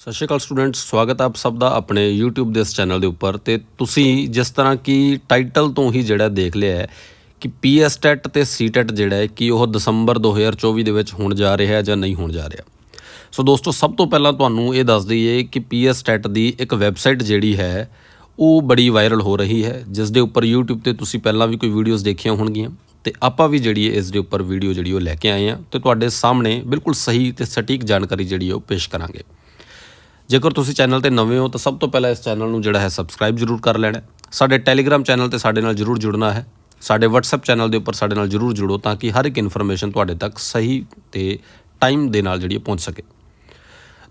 ਸਤਿ ਸ਼੍ਰੀ ਅਕਾਲ ਸਟੂਡੈਂਟਸ, ਸਵਾਗਤ ਹੈ ਆਪ ਸਭ ਦਾ ਆਪਣੇ YouTube ਦੇ ਇਸ ਚੈਨਲ ਦੇ ਉੱਪਰ ਤੇ ਤੁਸੀਂ ਜਿਸ ਤਰ੍ਹਾਂ ਕਿ ਟਾਈਟਲ ਤੋਂ ਹੀ ਜਿਹੜਾ ਦੇਖ ਲਿਆ ਹੈ ਕਿ PS ਟੈਟ ਤੇ C ਟੈਟ ਜਿਹੜਾ ਹੈ ਕਿ ਉਹ ਦਸੰਬਰ 2024 ਦੇ ਵਿੱਚ ਹੋਣ ਜਾ ਰਿਹਾ ਹੈ ਜਾਂ ਨਹੀਂ ਹੋਣ ਜਾ ਰਿਹਾ। ਸੋ ਦੋਸਤੋ, ਸਭ ਤੋਂ ਪਹਿਲਾਂ ਤੁਹਾਨੂੰ ਇਹ ਦੱਸ ਦਈਏ ਕਿ PS ਟੈਟ ਦੀ ਇੱਕ ਵੈਬਸਾਈਟ ਜਿਹੜੀ ਹੈ, ਉਹ ਬੜੀ ਵਾਇਰਲ ਹੋ ਰਹੀ ਹੈ, ਜਿਸ ਦੇ ਉੱਪਰ YouTube ਤੇ ਤੁਸੀਂ ਪਹਿਲਾਂ ਵੀ ਕੋਈ ਵੀਡੀਓਜ਼ ਦੇਖੀਆਂ ਹੋਣਗੀਆਂ ਤੇ ਆਪਾਂ ਵੀ ਜਿਹੜੀ ਹੈ ਇਸ ਦੇ ਉੱਪਰ ਵੀਡੀਓ ਜਿਹੜੀ ਉਹ ਲੈ ਕੇ ਆਏ ਹਾਂ ਤੇ ਤੁਹਾਡੇ ਸਾਹਮਣੇ ਬਿਲਕੁਲ ਸਹੀ ਤੇ ਸਟੀਕ ਜਾਣਕਾਰੀ ਜਿਹੜੀ ਉਹ ਪੇਸ਼ ਕਰਾਂਗੇ। ਜੇਕਰ ਤੁਸੀਂ ਚੈਨਲ ਤੇ ਨਵੇਂ ਹੋ ਤਾਂ ਸਭ ਤੋਂ ਪਹਿਲਾਂ ਇਸ ਚੈਨਲ ਨੂੰ ਜਿਹੜਾ ਹੈ ਸਬਸਕ੍ਰਾਈਬ ਜ਼ਰੂਰ ਕਰ ਲੈਣਾ ਸਾਡੇ ਟੈਲੀਗ੍ਰam ਚੈਨਲ ਤੇ ਸਾਡੇ ਨਾਲ ਜ਼ਰੂਰ ਜੁੜਨਾ ਹੈ। ਸਾਡੇ WhatsApp ਚੈਨਲ ਦੇ ਉੱਪਰ ਸਾਡੇ ਨਾਲ ਜ਼ਰੂਰ ਜੁੜੋ ਤਾਂ ਕਿ ਹਰ ਇੱਕ ਇਨਫੋਰਮੇਸ਼ਨ ਤੁਹਾਡੇ ਤੱਕ ਸਹੀ ਤੇ ਟਾਈਮ ਦੇ ਨਾਲ ਜਿਹੜੀ ਪਹੁੰਚ ਸਕੇ।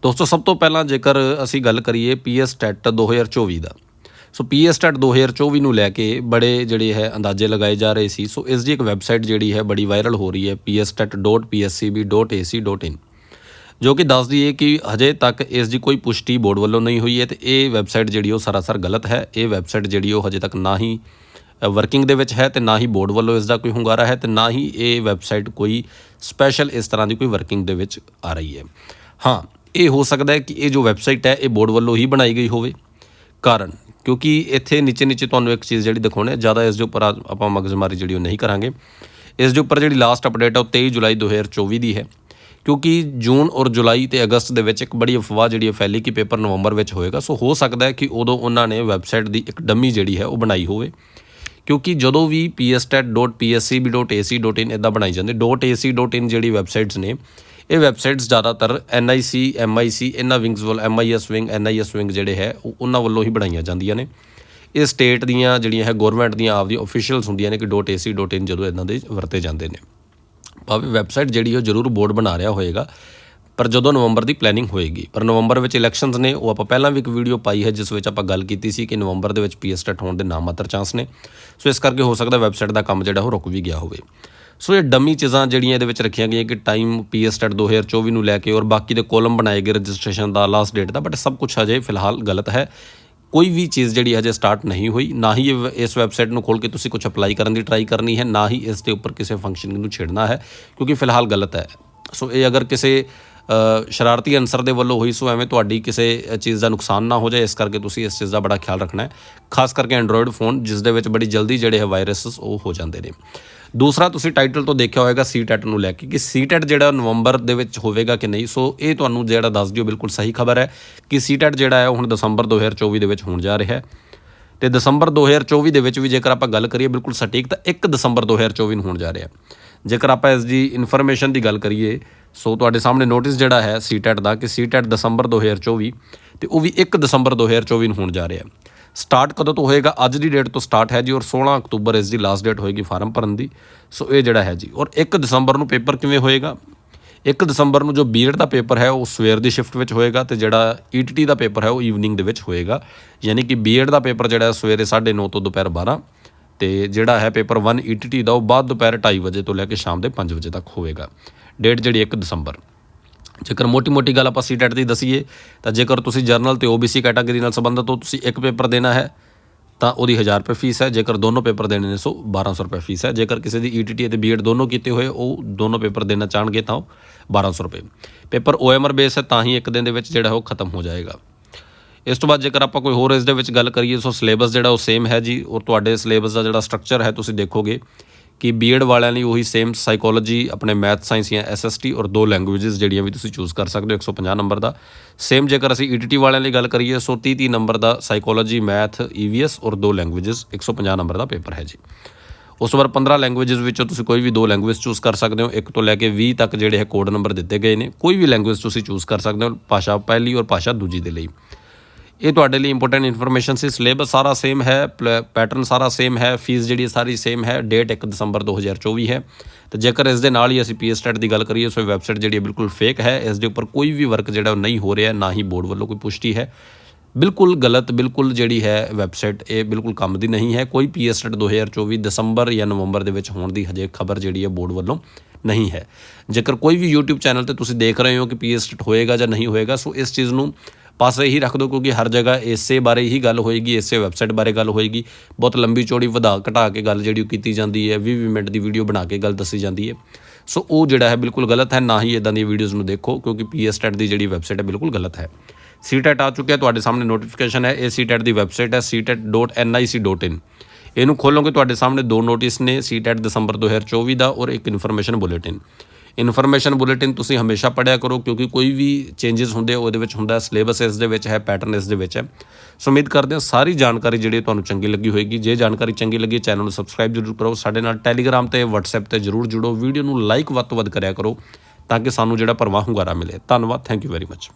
ਦੋਸਤੋ, ਸਭ ਤੋਂ ਪਹਿਲਾਂ ਜੇਕਰ ਅਸੀਂ ਗੱਲ ਕਰੀਏ PS ਟੈਟ 2024 ਦਾ ਸੋ PS ਟੈਟ 2024 ਨੂੰ ਲੈ ਕੇ ਬੜੇ ਜਿਹੜੇ ਹੈ ਅੰਦਾਜ਼ੇ ਲਗਾਏ ਜਾ ਰਹੇ ਸੀ। ਸੋ ਇਸ ਦੀ ਇੱਕ ਵੈਬਸਾਈਟ ਜਿਹੜੀ ਹੈ ਬੜੀ ਵਾਇਰਲ ਹੋ ਰਹੀ ਹੈ pstet.pscb.ac.in ਜੋ ਕਿ ਦੱਸਦੀ ਹੈ ਕਿ ਹਜੇ ਤੱਕ ਇਸ ਦੀ ਕੋਈ ਪੁਸ਼ਟੀ ਬੋਰਡ ਵੱਲੋਂ ਨਹੀਂ ਹੋਈ ਹੈ ਤੇ ਇਹ ਵੈਬਸਾਈਟ ਜਿਹੜੀ ਉਹ ਸਰਾਸਰ ਗਲਤ ਹੈ। ਇਹ ਵੈਬਸਾਈਟ ਜਿਹੜੀ ਉਹ ਹਜੇ ਤੱਕ ਨਾ ਹੀ ਵਰਕਿੰਗ ਦੇ ਵਿੱਚ ਹੈ ਤੇ ਨਾ ਹੀ ਬੋਰਡ ਵੱਲੋਂ ਇਸ ਦਾ ਕੋਈ ਹੁੰਗਾਰਾ ਹੈ ਤੇ ਨਾ ਹੀ ਇਹ ਵੈਬਸਾਈਟ ਕੋਈ ਸਪੈਸ਼ਲ ਇਸ ਤਰ੍ਹਾਂ ਦੀ ਕੋਈ ਵਰਕਿੰਗ ਦੇ ਵਿੱਚ ਆ ਰਹੀ ਹੈ ਹਾਂ, ਇਹ ਹੋ ਸਕਦਾ ਹੈ ਕਿ ਇਹ ਜੋ ਵੈਬਸਾਈਟ ਹੈ, ਇਹ ਬੋਰਡ ਵੱਲੋਂ ਹੀ ਬਣਾਈ ਗਈ ਹੋਵੇ। ਕਾਰਨ, ਕਿਉਂਕਿ ਇੱਥੇ ਨੀਚੇ ਨੀਚੇ ਤੁਹਾਨੂੰ ਇੱਕ ਚੀਜ਼ ਜਿਹੜੀ ਦਿਖਾਉਣੇ ਜ਼ਿਆਦਾ ਇਸ ਦੇ ਉੱਪਰ ਆਪਾਂ ਮਗਜ਼ਮਾਰੀ ਜਿਹੜੀ ਉਹ ਨਹੀਂ ਕਰਾਂਗੇ। ਇਸ ਦੇ ਉੱਪਰ ਜਿਹੜੀ ਲਾਸਟ ਅਪਡੇਟ ਹੈ, ਉਹ 23 ਜੁਲਾਈ 2024 ਦੀ ਹੈ। ਕਿਉਂਕਿ ਜੂਨ ਔਰ ਜੁਲਾਈ ਤੇ ਅਗਸਤ ਦੇ ਵਿੱਚ ਇੱਕ ਬੜੀ ਅਫਵਾਹ ਜਿਹੜੀ ਹੈ ਫੈਲੀ ਕਿ ਪੇਪਰ ਨਵੰਬਰ ਵਿੱਚ ਹੋਏਗਾ। ਸੋ ਹੋ ਸਕਦਾ ਹੈ ਕਿ ਉਦੋਂ ਉਹਨਾਂ ਨੇ ਵੈਬਸਾਈਟ ਦੀ ਇੱਕ ਡੰਮੀ ਜਿਹੜੀ ਹੈ ਉਹ ਬਣਾਈ ਹੋਵੇ। ਕਿਉਂਕਿ ਜਦੋਂ ਵੀ pstet.pscb.ac.in ਇਦਾਂ ਬਣਾਈ ਜਾਂਦੀ .ac.in ਜਿਹੜੀ ਵੈਬਸਾਈਟਸ ਨੇ, ਇਹ ਵੈਬਸਾਈਟਸ ਜ਼ਿਆਦਾਤਰ NIC MIC ਇਹਨਾਂ ਵਿੰਗਸ ਵੱਲ MIS ਵਿੰਗ NIS ਵਿੰਗ ਜਿਹੜੇ ਹੈ, ਉਹ ਉਹਨਾਂ ਵੱਲੋਂ ਹੀ ਬਣਾਈਆਂ ਜਾਂਦੀਆਂ ਨੇ। ਇਹ ਸਟੇਟ ਦੀਆਂ ਜਿਹੜੀਆਂ ਹੈ ਗਵਰਨਮੈਂਟ ਦੀਆਂ ਆਪਦੀਆਂ ਅਫੀਸ਼ੀਅਲਸ ਹੁੰਦੀਆਂ ਨੇ ਕਿ .ac.in ਜਦੋਂ ਇਹਨਾਂ ਦੇ ਵਰਤੇ ਜਾਂਦੇ ਨੇ। ਭਾਵੇਂ ਵੈਬਸਾਈਟ ਜਿਹੜੀ ਉਹ ਜ਼ਰੂਰ ਬੋਰਡ ਬਣਾ ਰਿਹਾ ਹੋਏਗਾ। ਪਰ ਜਦੋਂ ਨਵੰਬਰ ਦੀ ਪਲੈਨਿੰਗ ਹੋਏਗੀ, ਪਰ ਨਵੰਬਰ ਵਿੱਚ ਇਲੈਕਸ਼ਨਸ ਨੇ, ਉਹ ਆਪਾਂ ਪਹਿਲਾਂ ਵੀ ਇੱਕ ਵੀਡੀਓ ਪਾਈ ਹੈ, ਜਿਸ ਵਿੱਚ ਆਪਾਂ ਗੱਲ ਕੀਤੀ ਸੀ ਕਿ ਨਵੰਬਰ ਦੇ ਵਿੱਚ ਪੀਐਸਟੈਟ ਹੋਣ ਦੇ ਨਾਮਾਤਰ ਚਾਂਸ ਨੇ। ਸੋ ਇਸ ਕਰਕੇ ਹੋ ਸਕਦਾ ਵੈਬਸਾਈਟ ਦਾ ਕੰਮ ਜਿਹੜਾ, ਉਹ ਰੁਕ ਵੀ ਗਿਆ ਹੋਵੇ। ਸੋ ਇਹ ਡਮੀ ਚੀਜ਼ਾਂ ਜਿਹੜੀਆਂ ਇਹਦੇ ਵਿੱਚ ਰੱਖੀਆਂ ਗਈਆਂ ਕਿ ਟਾਈਮ ਪੀਐਸਟੈਟ 2024 ਨੂੰ ਲੈ ਕੇ ਔਰ ਬਾਕੀ ਦੇ ਕੋਲਮ ਬਣਾਏ ਗਏ ਰਜਿਸਟ੍ਰੇਸ਼ਨ ਦਾ ਲਾਸਟ ਡੇਟ ਦਾ ਬਟ ਸਭ ਕੁਝ ਅਜੇ ਫਿਲਹਾਲ ਗਲਤ ਹੈ। ਕੋਈ ਵੀ ਚੀਜ਼ ਜਿਹੜੀ ਹਜੇ ਸਟਾਰਟ ਨਹੀਂ ਹੋਈ, ਨਾ ਹੀ ਇਹ- ਇਸ ਵੈਬਸਾਈਟ ਨੂੰ ਖੋਲ ਕੇ ਤੁਸੀਂ ਕੁਝ ਅਪਲਾਈ ਕਰਨ ਦੀ ਟਰਾਈ ਕਰਨੀ ਹੈ, ਨਾ ਹੀ ਇਸ ਦੇ ਉੱਪਰ ਕਿਸੇ ਫੰਕਸ਼ਨ ਨੂੰ ਛੇੜਨਾ ਹੈ, ਕਿਉਂਕਿ ਫਿਲਹਾਲ ਗਲਤ ਹੈ। ਸੋ ਇਹ ਅਗਰ ਕਿਸੇ ਸ਼ਰਾਰਤੀ ਅਨਸਰ ਦੇ ਵੱਲੋਂ ਹੋਈ ਸੋ ਐਵੇਂ ਤੁਹਾਡੀ ਕਿਸੇ ਚੀਜ਼ ਦਾ ਨੁਕਸਾਨ ਨਾ ਹੋ ਜਾਏ, ਇਸ ਕਰਕੇ ਤੁਸੀਂ ਇਸ ਚੀਜ਼ ਦਾ ਬੜਾ ਖਿਆਲ ਰੱਖਣਾ ਹੈ। ਖਾਸ ਕਰਕੇ ਐਂਡਰੋਇਡ ਫੋਨ ਜਿਸ ਦੇ ਵਿੱਚ ਬੜੀ ਜਲਦੀ ਜਿਹੜੇ ਹੈ ਵਾਇਰਸਸ ਉਹ ਹੋ ਜਾਂਦੇ ਨੇ। ਦੂਸਰਾ, ਤੁਸੀਂ ਟਾਈਟਲ ਤੋਂ ਦੇਖਿਆ ਹੋਵੇਗਾ ਸੀਟੈਟ ਨੂੰ ਲੈ ਕੇ ਕਿ ਸੀਟੈਟ ਜਿਹੜਾ ਨਵੰਬਰ ਦੇ ਵਿੱਚ ਹੋਵੇਗਾ ਕਿ ਨਹੀਂ, ਸੋ ਇਹ ਤੁਹਾਨੂੰ ਜਿਹੜਾ ਦੱਸ ਦਿਓ, ਬਿਲਕੁਲ ਸਹੀ ਖਬਰ ਹੈ ਕਿ ਸੀਟੈਟ ਜਿਹੜਾ ਹੈ, ਉਹ ਹੁਣ ਦਸੰਬਰ 2024 ਦੇ ਵਿੱਚ ਹੋਣ ਜਾ ਰਿਹਾ ਹੈ। ਤੇ ਦਸੰਬਰ 2024 ਦੇ ਵਿੱਚ ਵੀ ਜੇਕਰ ਆਪਾਂ ਗੱਲ ਕਰੀਏ, ਬਿਲਕੁਲ ਸਟੀਕ ਤਾਂ 1 ਦਸੰਬਰ 2024 ਨੂੰ ਹੋਣ ਜਾ ਰਿਹਾ ਜੇਕਰ ਆਪਾਂ ਇਸ ਦੀ ਇਨਫੋਰਮੇਸ਼ਨ ਦੀ ਗੱਲ ਕਰੀਏ ਸੋ ਤੁਹਾਡੇ ਸਾਹਮਣੇ ਨੋਟਿਸ ਜਿਹੜਾ ਹੈ ਸੀਟੈਟ ਦਾ ਕਿ ਸੀਟੈਟ ਦਸੰਬਰ 2024 ਤੇ ਉਹ ਵੀ 1 ਦਸੰਬਰ 2024 ਨੂੰ ਹੋਣ ਜਾ ਰਿਹਾ ਸਟਾਰਟ ਕਦੋਂ ਤੋਂ ਹੋਏਗਾ? ਅੱਜ ਦੀ ਡੇਟ ਤੋਂ ਸਟਾਰਟ ਹੈ ਜੀ ਔਰ 16 ਅਕਤੂਬਰ ਇਸ ਦੀ ਲਾਸਟ ਡੇਟ ਹੋਏਗੀ ਫਾਰਮ ਭਰਨ ਦੀ। ਸੋ ਇਹ ਜਿਹੜਾ ਹੈ ਜੀ। ਔਰ 1 ਦਸੰਬਰ ਨੂੰ ਪੇਪਰ ਕਿਵੇਂ ਹੋਏਗਾ? 1 ਦਸੰਬਰ ਨੂੰ ਜੋ ਬੀਐਡ ਦਾ ਪੇਪਰ ਹੈ, ਉਹ ਸਵੇਰ ਦੀ ਸ਼ਿਫਟ ਵਿੱਚ ਹੋਏਗਾ ਤੇ ਜਿਹੜਾ ਈਟੀਟੀ ਦਾ ਪੇਪਰ ਹੈ, ਉਹ ਈਵਨਿੰਗ ਦੇ ਵਿੱਚ ਹੋਏਗਾ। ਯਾਨੀ ਕਿ ਬੀਐਡ ਦਾ ਪੇਪਰ ਜਿਹੜਾ ਹੈ ਸਵੇਰੇ 9:30 ਤੋਂ ਦੁਪਹਿਰ 12 ਤੇ ਜਿਹੜਾ ਹੈ ਪੇਪਰ 1 ਈਟੀਟੀ ਦਾ, ਉਹ ਬਾਅਦ ਦੁਪਹਿਰ 2:30 ਵਜੇ ਤੋਂ ਲੈ ਕੇ ਸ਼ਾਮ ਦੇ 5 ਵਜੇ ਤੱਕ ਹੋਵੇਗਾ। ਡੇਟ ਜਿਹੜੀ 1 ਦਸੰਬਰ। ਜੇਕਰ ਮੋਟੀ-ਮੋਟੀ ਗੱਲ ਆਪਾਂ ਸੀਟੈਟ ਦੀ ਦਸੀਏ, ਤਾਂ ਜੇਕਰ ਤੁਸੀਂ ਜਰਨਲ ਤੇ OBC ਕੈਟਾਗਰੀ ਨਾਲ ਸੰਬੰਧਿਤ ਹੋ, ਤੁਸੀਂ ਇੱਕ ਪੇਪਰ ਦੇਣਾ ਹੈ, ਤਾਂ ਉਹਦੀ 1000 ਰੁਪਏ ਫੀਸ ਹੈ। ਜੇਕਰ ਦੋਨੋਂ ਪੇਪਰ ਦੇਣੇ ਨੇ, ਸੋ 1200 ਰੁਪਏ ਫੀਸ ਹੈ। ਜੇਕਰ ਕਿਸੇ ਦੀ ETT ਅਤੇ BEd ਦੋਨੋਂ ਕੀਤੇ ਹੋਏ, ਉਹ ਦੋਨੋਂ ਪੇਪਰ ਦੇਣਾ ਚਾਹਣਗੇ ਤਾਂ ਉਹ 1200 ਰੁਪਏ। ਪੇਪਰ OMR ਬੇਸ ਹੈ, ਤਾਂ ਹੀ ਇੱਕ ਦਿਨ ਦੇ ਵਿੱਚ ਜਿਹੜਾ ਉਹ ਖਤਮ ਹੋ ਜਾਏਗਾ। ਇਸ ਤੋਂ ਬਾਅਦ ਜੇਕਰ ਆਪਾਂ ਕੋਈ ਹੋਰ ਇਸ ਦੇ ਵਿੱਚ ਗੱਲ ਕਰੀਏ, ਸੋ ਸਿਲੇਬਸ ਜਿਹੜਾ ਉਹ ਸੇਮ ਹੈ ਜੀ, ਔਰ ਤੁਹਾਡੇ ਸਿਲੇਬਸ ਦਾ ਜਿਹੜਾ ਸਟਰਕਚਰ ਹੈ ਤੁਸੀਂ ਦੇਖੋਗੇ ਕਿ ਬੀਐਡ ਵਾਲਿਆਂ ਲਈ ਉਹੀ ਸੇਮ ਸਾਈਕੋਲੋਜੀ ਆਪਣੇ ਮੈਥ ਸਾਇੰਸ ਜਾਂ ਐਸਐਸਟੀ ਔਰ ਦੋ ਲੈਂਗੁਏਜਸ ਜਿਹੜੀਆਂ ਵੀ ਤੁਸੀਂ ਚੂਜ਼ ਕਰ ਸਕਦੇ ਹੋ 150 ਨੰਬਰ ਦਾ। ਸੇਮ ਜੇਕਰ ਅਸੀਂ ਈਟੀਟੀ ਵਾਲਿਆਂ ਲਈ ਗੱਲ ਕਰੀਏ, ਸੋ 30 30 ਨੰਬਰ ਦਾ ਸਾਈਕੋਲੋਜੀ ਮੈਥ ਈਵੀਐਸ ਔਰ ਦੋ ਲੈਂਗੁਏਜਸ 150 ਨੰਬਰ ਦਾ ਪੇਪਰ ਹੈ ਜੀ। ਉਸ ਤੋਂ ਬਾਅਦ 15 ਲੈਂਗੁਏਜਸ ਵਿੱਚੋਂ ਤੁਸੀਂ ਕੋਈ ਵੀ ਦੋ ਲੈਂਗੁਏਜ ਚੂਜ਼ ਕਰ ਸਕਦੇ ਹੋ, ਇੱਕ ਤੋਂ ਲੈ ਕੇ 20 ਤੱਕ ਜਿਹੜੇ ਹੈ ਕੋਡ ਨੰਬਰ ਦਿੱਤੇ ਗਏ ਨੇ, ਕੋਈ ਵੀ ਲੈਂਗੁਏਜ ਤੁਸੀਂ ਚੂਜ਼ ਕਰ ਸਕਦੇ ਹੋ, ਭਾਸ਼ਾ ਪਹਿਲੀ ਔਰ ਭਾਸ਼ਾ ਦੂਜੀ ਦੇ ਲਈ। ਇਹ ਤੁਹਾਡੇ ਲਈ ਇੰਪੋਰਟੈਂਟ ਇਨਫੋਰਮੇਸ਼ਨ ਸੀ। ਸਿਲੇਬਸ ਸਾਰਾ ਸੇਮ ਹੈ ਪੈਟਰਨ ਸਾਰਾ ਸੇਮ ਹੈ ਫੀਸ ਜਿਹੜੀ ਸਾਰੀ ਸੇਮ ਹੈ ਡੇਟ 1 ਦਸੰਬਰ 2024 ਹੈ। ਤੇ ਜੇਕਰ ਇਸ ਦੇ ਨਾਲ ਹੀ ਅਸੀਂ ਪੀਐਸਟੈਟ ਦੀ ਗੱਲ ਕਰੀਏ ਸੋ ਵੈਬਸਾਈਟ ਜਿਹੜੀ ਬਿਲਕੁਲ ਫੇਕ ਹੈ। ਇਸ ਦੇ ਉੱਪਰ ਕੋਈ ਵੀ ਵਰਕ ਜਿਹੜਾ ਉਹ ਨਹੀਂ ਹੋ ਰਿਹਾ, ਨਾ ਹੀ ਬੋਰਡ ਵੱਲੋਂ ਕੋਈ ਪੁਸ਼ਟੀ ਹੈ। ਬਿਲਕੁਲ ਗਲਤ, ਬਿਲਕੁਲ ਜਿਹੜੀ ਹੈ ਵੈਬਸਾਈਟ ਇਹ ਬਿਲਕੁਲ ਕੰਮ ਦੀ ਨਹੀਂ ਹੈ। ਕੋਈ ਪੀਐਸਟੈਟ 2024 ਦਸੰਬਰ ਜਾਂ ਨਵੰਬਰ ਦੇ ਵਿੱਚ ਹੋਣ ਦੀ ਹਜੇ ਖਬਰ ਜਿਹੜੀ ਹੈ ਬੋਰਡ ਵੱਲੋਂ ਨਹੀਂ ਹੈ। ਜੇਕਰ ਕੋਈ ਵੀ YouTube ਚੈਨਲ ਤੇ ਤੁਸੀਂ ਦੇਖ ਰਹੇ ਹੋ ਕਿ ਪੀਐਸਟੈਟ ਹੋਏਗਾ ਜਾਂ ਨਹੀਂ ਹੋਏਗਾ, ਸੋ ਇਸ ਚੀਜ਼ ਨੂੰ ਪਾਸੇ ਇਹੀ ਰੱਖ ਦਿਓ ਕਿਉਂਕਿ ਹਰ ਜਗ੍ਹਾ ਇਸੇ ਬਾਰੇ ਹੀ ਗੱਲ ਹੋਏਗੀ, ਇਸੇ ਵੈਬਸਾਈਟ ਬਾਰੇ ਗੱਲ ਹੋਏਗੀ। ਬਹੁਤ ਲੰਬੀ ਚੌੜੀ ਵਧਾ ਘਟਾ ਕੇ ਗੱਲ ਜਿਹੜੀ ਉਹ ਕੀਤੀ ਜਾਂਦੀ ਹੈ 20 20 ਮਿੰਟ ਦੀ ਵੀਡੀਓ ਬਣਾ ਕੇ ਗੱਲ ਦੱਸੀ ਜਾਂਦੀ ਹੈ। ਸੋ ਉਹ ਜਿਹੜਾ ਹੈ ਬਿਲਕੁਲ ਗਲਤ ਹੈ, ਨਾ ਹੀ ਇਦਾਂ ਦੀ ਵੀਡੀਓਜ਼ ਨੂੰ ਦੇਖੋ ਕਿਉਂਕਿ ਪੀਐਸਟੈਟ ਦੀ ਜਿਹੜੀ ਵੈਬਸਾਈਟ ਹੈ ਬਿਲਕੁਲ ਗਲਤ ਹੈ। ਸੀਟੈਟ ਆ ਚੁੱਕਿਆ, ਤੁਹਾਡੇ ਸਾਹਮਣੇ ਨੋਟੀਫਿਕੇਸ਼ਨ ਹੈ, ਇਹ ਸੀਟੈਟ ਦੀ ਵੈਬਸਾਈਟ ਹੈ ctet.nic.in ਇਹਨੂੰ ਖੋਲੋਗੇ, ਤੁਹਾਡੇ ਸਾਹਮਣੇ ਦੋ ਨੋਟਿਸ ਨੇ ਸੀਟੈਟ ਦਸੰਬਰ 2024 ਦਾ ਔਰ ਇੱਕ ਇਨਫੋਰਮੇਸ਼ਨ ਬੁਲੇਟਿਨ ਇਨਫੋਰਮੇਸ਼ਨ ਬੁਲੇਟਿਨ ਤੁਸੀਂ ਹਮੇਸ਼ਾ ਪੜ੍ਹਿਆ ਕਰੋ, ਕਿਉਂਕਿ ਕੋਈ ਵੀ ਚੇਂਜਸ ਹੁੰਦੇ ਉਹਦੇ ਵਿੱਚ ਹੁੰਦਾ ਸਿਲੇਬਸ ਇਸ ਦੇ ਵਿੱਚ ਹੈ ਪੈਟਰਨ ਇਸ ਦੇ ਵਿੱਚ ਹੈ। ਸੋ ਉਮੀਦ ਕਰਦੇ ਹਾਂ ਸਾਰੀ ਜਾਣਕਾਰੀ ਜਿਹੜੀ ਤੁਹਾਨੂੰ ਚੰਗੀ ਲੱਗੀ ਹੋਏਗੀ। ਜੇ ਜਾਣਕਾਰੀ ਚੰਗੀ ਲੱਗੀ ਚੈਨਲ ਨੂੰ ਸਬਸਕ੍ਰਾਈਬ ਜ਼ਰੂਰ ਕਰੋ। ਸਾਡੇ ਨਾਲ ਟੈਲੀਗ੍ਰਾਮ ਤੇ WhatsApp ਤੇ ਜ਼ਰੂਰ ਜੁੜੋ। ਵੀਡੀਓ ਨੂੰ ਲਾਈਕ ਵੱਧ ਤੋਂ ਵੱਧ ਕਰਿਆ ਕਰੋ, ਤਾਂ ਕਿ ਸਾਨੂੰ ਜਿਹੜਾ ਪਰਵਾਹ ਹੁੰਗਾਰਾ ਮਿਲੇ। ਧੰਨਵਾਦ ਥੈਂਕ ਯੂ ਵੈਰੀ ਮੱਚ